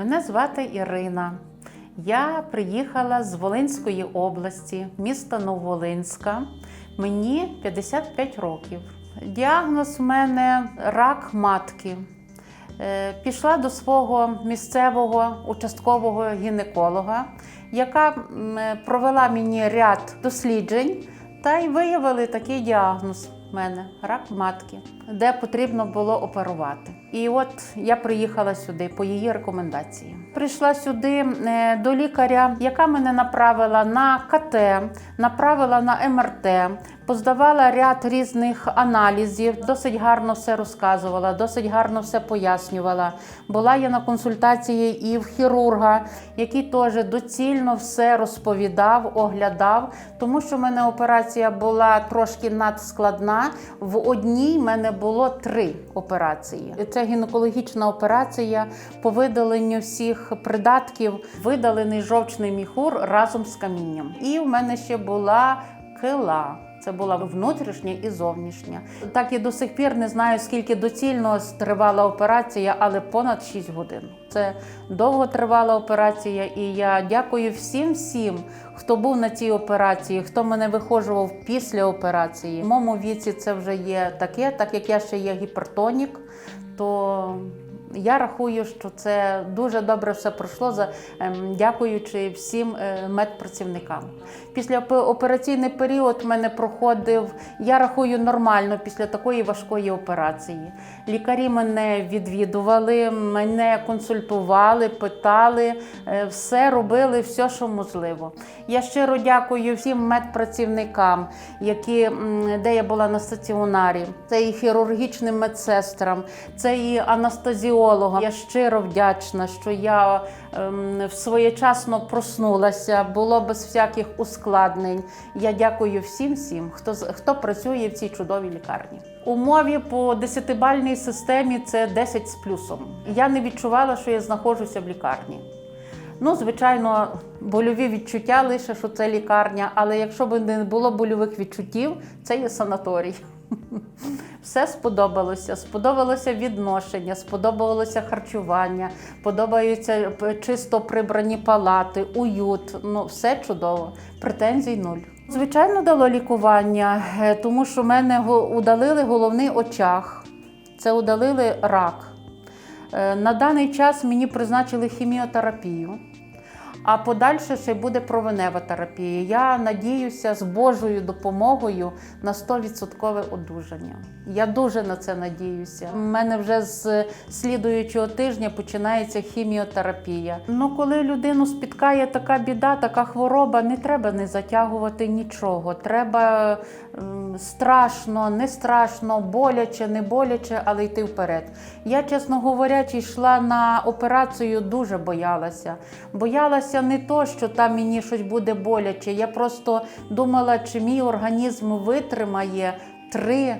Мене звати Ірина. Я приїхала з Волинської області, міста Нововолинська. Мені 55 років. Діагноз в мене рак матки. Е, Пішла до свого місцевого участкового гінеколога, яка провела мені ряд досліджень та й виявили такий діагноз в мене рак матки, де потрібно було оперувати. І от я приїхала сюди по її рекомендації. Прийшла сюди е, до лікаря, яка мене направила на КТ, направила на МРТ, поздавала ряд різних аналізів, досить гарно все розказувала, досить гарно все пояснювала. Була я на консультації і в хірурга, який теж доцільно все розповідав, оглядав, тому що в мене операція була трошки надскладна. В одній мене було три операції. Це гінекологічна операція по видаленню всіх придатків, видалений жовчний міхур разом з камінням. І в мене ще була кила. Це була внутрішня і зовнішня. Так і до сих пір не знаю, скільки доцільно тривала операція, але понад 6 годин. Це довго тривала операція, і я дякую всім всім, хто був на цій операції, хто мене вихожував після операції. В моєму віці це вже є таке, так як я ще є гіпертонік, то я рахую, що це дуже добре все пройшло, за ем, дякуючи всім е, медпрацівникам. Після операційний період мене проходив, я рахую, нормально після такої важкої операції. Лікарі мене відвідували, мене консультували, питали, е, все робили, все, що можливо. Я щиро дякую всім медпрацівникам, які, де я була на стаціонарі. Це і хірургічним медсестрам, це і анестезіологам. Я щиро вдячна, що я ем, своєчасно проснулася, було без всяких ускладнень. Я дякую всім всім, хто хто працює в цій чудовій лікарні. Умові по десятибальній системі це 10 з плюсом. Я не відчувала, що я знаходжуся в лікарні. Ну, звичайно, больові відчуття лише, що це лікарня, але якщо б не було больових відчуттів, це є санаторій. Все сподобалося. Сподобалося відношення, сподобалося харчування, подобаються чисто прибрані палати, уют. Ну, все чудово. Претензій нуль. Звичайно, дало лікування, е, тому що мене удалили головний очаг. Це удалили рак. Е, На даний час мені призначили хіміотерапію, а подальше ще буде провенева терапія. Я надіюся з Божою допомогою на 100% одужання. Я дуже на це надіюся. У мене вже з слідуючого тижня починається хіміотерапія. Ну, коли людину спіткає така біда, така хвороба, не треба не затягувати нічого. Треба страшно, не страшно, боляче, не боляче, але йти вперед. Я, чесно говорячи, йшла на операцію, дуже боялася. Боялася не то, що там мені щось буде боляче. Я просто думала, чи мій організм витримає три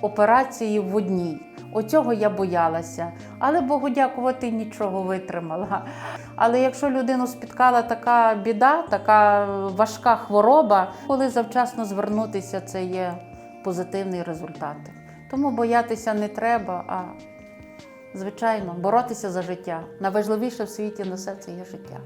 операції в одній. Оцього я боялася. Але Богу дякувати, нічого витримала. Але якщо людину спіткала така біда, така важка хвороба, коли завчасно звернутися, це є позитивний результат. Тому боятися не треба, а звичайно боротися за життя. Найважливіше в світі на все це є життя.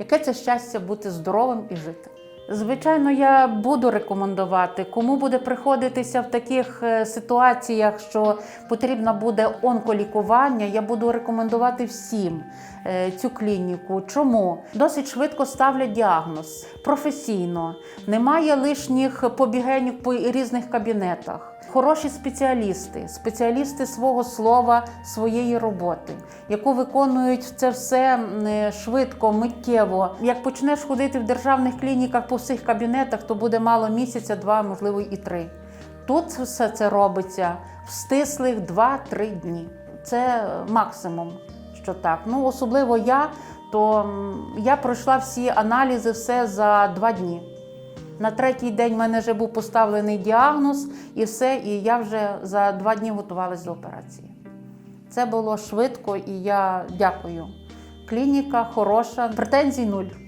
Яке це щастя бути здоровим і жити? Звичайно, я буду рекомендувати, кому буде приходитися в таких е, ситуаціях, що потрібно буде онколікування. Я буду рекомендувати всім е, цю клініку. Чому досить швидко ставлять діагноз професійно, немає лишніх побігень по різних кабінетах. Хороші спеціалісти, спеціалісти свого слова, своєї роботи, яку виконують це все е, швидко, миттєво. Як почнеш ходити в державних клініках по всіх кабінетах, то буде мало місяця, два, можливо, і три. Тут все це робиться в стислих 2-3 дні. Це максимум, що так. Ну, особливо я, то я пройшла всі аналізи, все за два дні. На третій день в мене вже був поставлений діагноз і все, і я вже за два дні готувалася до операції. Це було швидко і я дякую. Клініка хороша, претензій нуль.